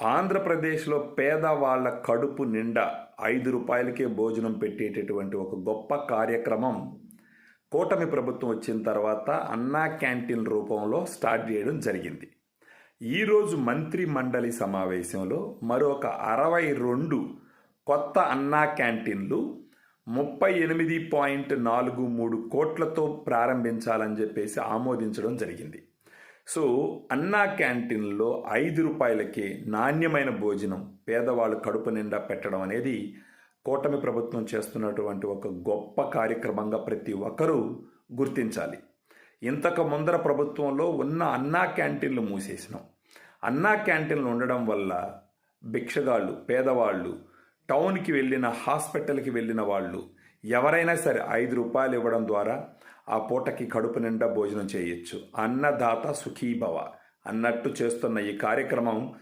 ఆంధ్రప్రదేశ్లో పేదవాళ్ళ కడుపు నిండా ఐదు రూపాయలకే భోజనం పెట్టేటటువంటి ఒక గొప్ప కార్యక్రమం కూటమి ప్రభుత్వం వచ్చిన తర్వాత అన్నా క్యాంటీన్ రూపంలో స్టార్ట్ చేయడం జరిగింది. ఈరోజు మంత్రి మండలి సమావేశంలో మరొక అరవై రెండు కొత్త అన్నా క్యాంటీన్లు ముప్పై ఎనిమిది పాయింట్ నాలుగు మూడు కోట్లతో ప్రారంభించాలని చెప్పేసి ఆమోదించడం జరిగింది. సో అన్నా క్యాంటీన్లో ఐదు రూపాయలకే నాణ్యమైన భోజనం పేదవాళ్ళు కడుపు నిండా పెట్టడం అనేది కూటమి ప్రభుత్వం చేస్తున్నటువంటి ఒక గొప్ప కార్యక్రమంగా ప్రతి ఒక్కరూ గుర్తించాలి. ఇంతకు ముందర ప్రభుత్వంలో ఉన్న అన్నా క్యాంటీన్లు మూసేసినాం. అన్నా క్యాంటీన్లు ఉండడం వల్ల భిక్షగాళ్ళు పేదవాళ్ళు టౌన్కి వెళ్ళిన హాస్పిటల్కి వెళ్ళిన వాళ్ళు ఎవరైనా సరే ఐదు రూపాయలు ఇవ్వడం ద్వారా ఆ పూటకి కడుపు నిండా భోజనం చేయొచ్చు. అన్నదాత సుఖీభవ. అన్నట్టు చేస్తున్న ఈ కార్యక్రమం